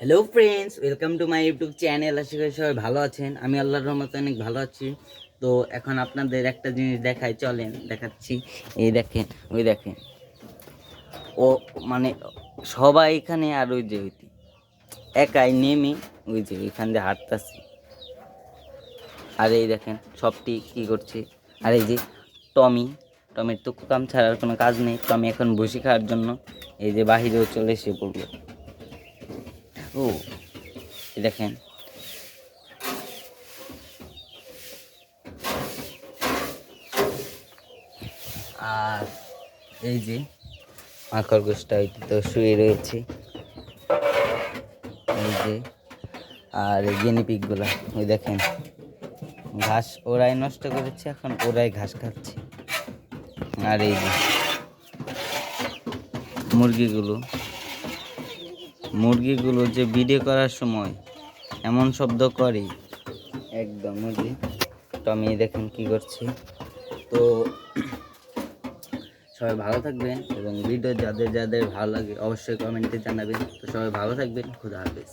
Hello friends welcome to my YouTube channel আশা করি সবাই ভালো আছেন। আমি আল্লাহর রহমতে অনেক ভালো আছি। তো এখন আপনাদের একটা জিনিস দেখাই। চলেন, দেখাচ্ছি। এই দেখেন, ওই দেখেন। ও মানে সবাই এখানে আর ওই যে ওইটি। একাই নেমে ওই যে এখান দিয়ে হাঁটতেছি। আর এই দেখেন, সবটি কি করছে? আর এই যে টমি, টমির তো কাম ছাড়ার কোনো কাজ নেই। টমি এখন বসে খাওয়ার জন্য এই যে বাহিরেও চলে এসে পড়ল। ও দেখেন। আর এই যে মা খরগোশটা হয়তো তো শুয়ে রয়েছে। এই যে, আর এই গেনিপিকগুলা ওই দেখেন। ঘাস ওরাই নষ্ট করেছে, এখন ওরাই ঘাস খাচ্ছে। আর এই যে মুরগিগুলো মুরগিগুলো যে বিডে করার সময় এমন শব্দ করে। একদম মুরগি। তো টমি দেখেন কি করছি। তো সবাই ভালো থাকবেন এবং ভিডিও যাদের যাদের ভালো লাগে অবশ্যই কমেন্টে জানাবেন। তো সবাই ভালো থাকবেন। খুদা হাফেজ।